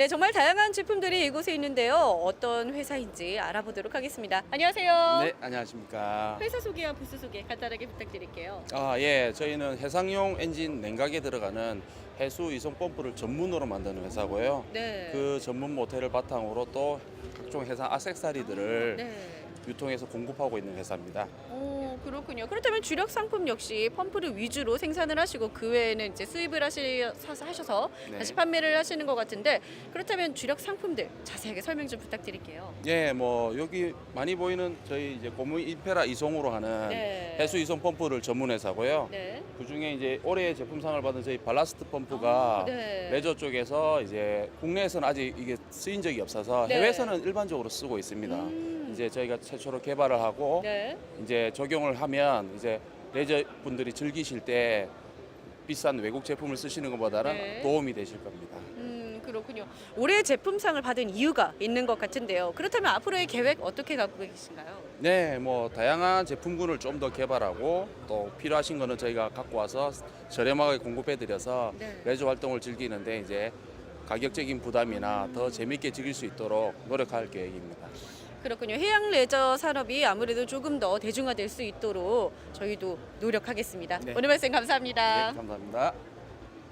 네, 정말 다양한 제품들이 이곳에 있는데요. 어떤 회사인지 알아보도록 하겠습니다. 안녕하세요. 네, 안녕하십니까. 회사 소개와 부스 소개 간단하게 부탁드릴게요. 아, 예. 저희는 해상용 엔진 냉각에 들어가는 해수 이송 펌프를 전문으로 만드는 회사고요. 네. 그 전문 모델을 바탕으로 또 각종 해상 아섹사리들을 네. 유통해서 공급하고 있는 회사입니다. 오, 그렇군요. 그렇다면 주력 상품 역시 펌프를 위주로 생산을 하시고 그 외에는 이제 수입을 하시, 사- 하셔서 네. 다시 판매를 하시는 것 같은데 그렇다면 주력 상품들 자세하게 설명 좀 부탁드릴게요. 예, 뭐 여기 많이 보이는 저희 이제 고무 임페라 이송으로 하는 네. 해수 이송 펌프를 전문 회사고요. 네. 그 중에 이제 올해 제품상을 받은 저희 발라스트 펌프가 아, 네. 레저 쪽에서 이제 국내에서는 아직 이게 쓰인 적이 없어서 네. 해외에서는 일반적으로 쓰고 있습니다. 음. 이제 저희가 최초로 개발을 하고 네. 이제 적용을 하면 이제 레저 분들이 즐기실 때 비싼 외국 제품을 쓰시는 것보다는 네. 도움이 되실 겁니다. 음, 그렇군요. 올해 제품상을 받은 이유가 있는 것 같은데요. 그렇다면 앞으로의 계획 어떻게 갖고 계신가요? 네, 뭐 다양한 제품군을 좀 더 개발하고 또 필요하신 거는 저희가 갖고 와서 저렴하게 공급해 드려서 네. 레저 활동을 즐기는데 이제 가격적인 부담이나 더 재밌게 즐길 수 있도록 노력할 계획입니다. 그렇군요. 해양 레저 산업이 아무래도 조금 더 대중화될 수 있도록 저희도 노력하겠습니다. 네. 오늘 말씀 감사합니다. 네, 감사합니다.